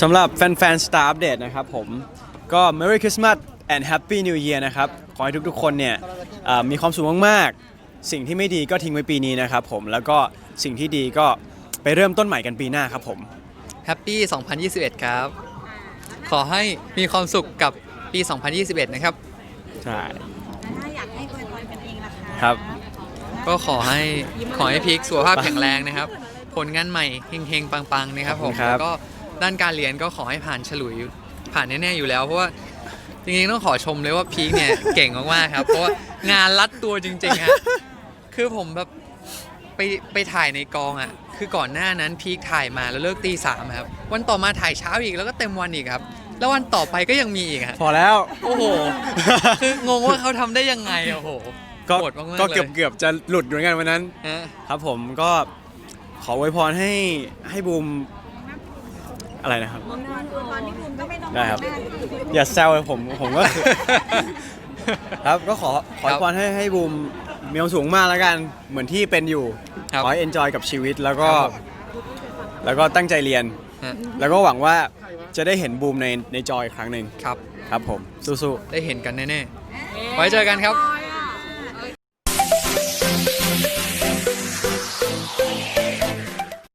สำหรับแฟนๆ Star Update นะครับผมก็ Merry Christmas and Happy New Year นะครับ ขอให้ทุกๆ คนเนี่ยเอ่อมีความสุขมากๆ สิ่งที่ไม่ดีก็ทิ้งไว้ปีนี้นะครับผมแล้วก็สิ่งที่ดีก็ไปเริ่มต้นใหม่กันปีหน้าครับผม แฮปปี้ 2021 ครับ ขอให้มีความสุขกับปี 2021 นะครับ ใช่ถ้าอยากให้อวยพรกันเองล่ะคะครับ ก็ขอให้ขอให้พีคสุขภาพแข็งแรงนะครับ ผลงานใหม่เฮงๆ ปังๆ นะครับผมครับ แล้วก็ ด้านการเรียนก็ขอให้ผ่านฉลุยผ่านแน่ๆอยู่แล้ว เพราะว่าจริงๆต้องขอชมเลยว่าพีคเนี่ยเก่งมากๆครับ เพราะว่างานรัดตัวจริงๆฮะคือผมแบบไปไปถ่ายในกองอะ คือก่อนหน้านั้นพีคถ่ายมาแล้วเลิกตีสามครับ วันต่อมาถ่ายเช้าอีกแล้วก็เต็มวันอีกครับ แล้ววันต่อไปก็ยังมีอีกฮะพอแล้ว โอ้โห คืองงว่าเขาทำได้ยังไงอะโอ้โหก็โหดมากๆเลยก็เกือบเกือบๆจะหลุดเหมือนกันวันนั้นฮะ ครับผมก็ขออวยพรให้ให้บูม อะไรนะครับอวยพรอวยพรที่ภูมิก็ไม่ต้องได้ครับมองหน้าอย่าแซวเลยผมผมก็ ครับก็ขอขอครับพรให้ให้บูมมีความสูงมากแล้วกัน เหมือนที่เป็นอยู่ ครับขอให้ enjoy กับชีวิตแล้วก็ ครับผม แล้วก็ตั้งใจเรียน ฮะแล้วก็หวังว่าจะได้เห็นบูมในในจอยครั้งหนึ่งครับ ครับผมสู้ได้เห็นกันแน่ๆ ไว้เจอกันครับ